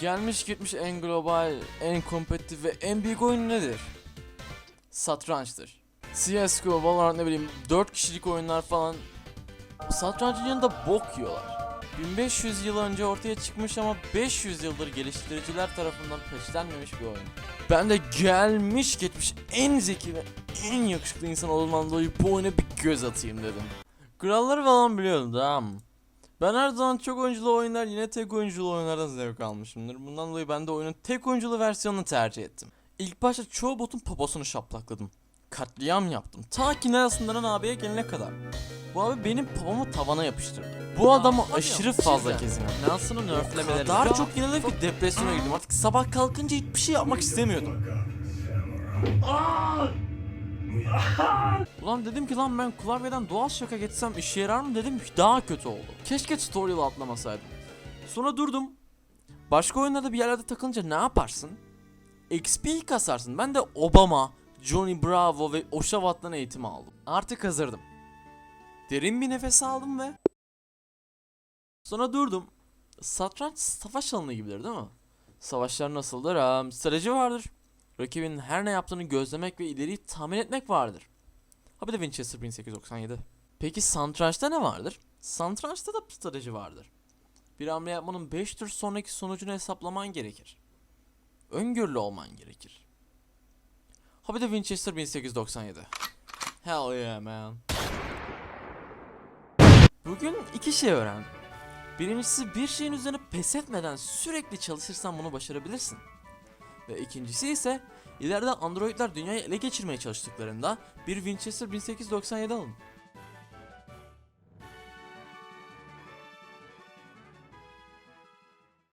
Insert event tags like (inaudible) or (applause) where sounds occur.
Gelmiş gitmiş en global, en kompetitif ve en büyük oyun nedir? Satrançtır. CSGO, Valorant ne bileyim 4 kişilik oyunlar falan satrancın yanında bok yiyorlar. 1500 yıl önce ortaya çıkmış ama 500 yıldır geliştiriciler tarafından peşlenmemiş bir oyun. Ben de gelmiş geçmiş en zeki ve en yakışıklı insan olduğumdan dolayı bu oyuna bir göz atayım dedim. Kuralları falan biliyordum tamam mı? Ben her zaman çok oyunculu oyunlar yine tek oyunculu oyunlardan zevk almışımdır. Bundan dolayı ben de oyunun tek oyunculu versiyonunu tercih ettim. İlk başta çoğu botun poposunu şaplakladım. Katliam yaptım. Ta ki Nerasından abiye gelene kadar. Bu abi benim popomu tavana yapıştırdı. Bu adamı aşırı fazla kezim. Nelson'un nerflemeleri. Daha çok yenildim ki depresyona girdim. Artık sabah kalkınca hiçbir şey yapmak istemiyordum. (laughs) Ulan dedim ki lan ben klavyeden doğal şaka geçsem işe yarar mı dedim daha kötü oldu. Keşke tutorial atlamasaydım. Sonra durdum. Başka oyunlarda bir yerlerde takılınca ne yaparsın? XP kasarsın. Ben de Obama, Johnny Bravo ve Oshavat'tan eğitim aldım. Artık hazırdım. Derin bir nefes aldım ve Sonra durdum. Satranç savaş alanı gibidir değil mi? Savaşlar nasıldır? Am, strateji vardır. Rakibin her ne yaptığını gözlemek ve ileriyi tahmin etmek vardır. Ha bir de Winchester 1897. Peki satrançta ne vardır? Satrançta da strateji vardır. Bir hamle yapmanın 5 tur sonraki sonucunu hesaplaman gerekir. Öngörülü olman gerekir. Ha bir de Winchester 1897. Hell yeah man. Bugün iki şey öğrendim. Birincisi bir şeyin üzerine pes etmeden sürekli çalışırsan bunu başarabilirsin. Ve ikincisi ise ileride androidler dünyayı ele geçirmeye çalıştıklarında bir Winchester 1897 alın.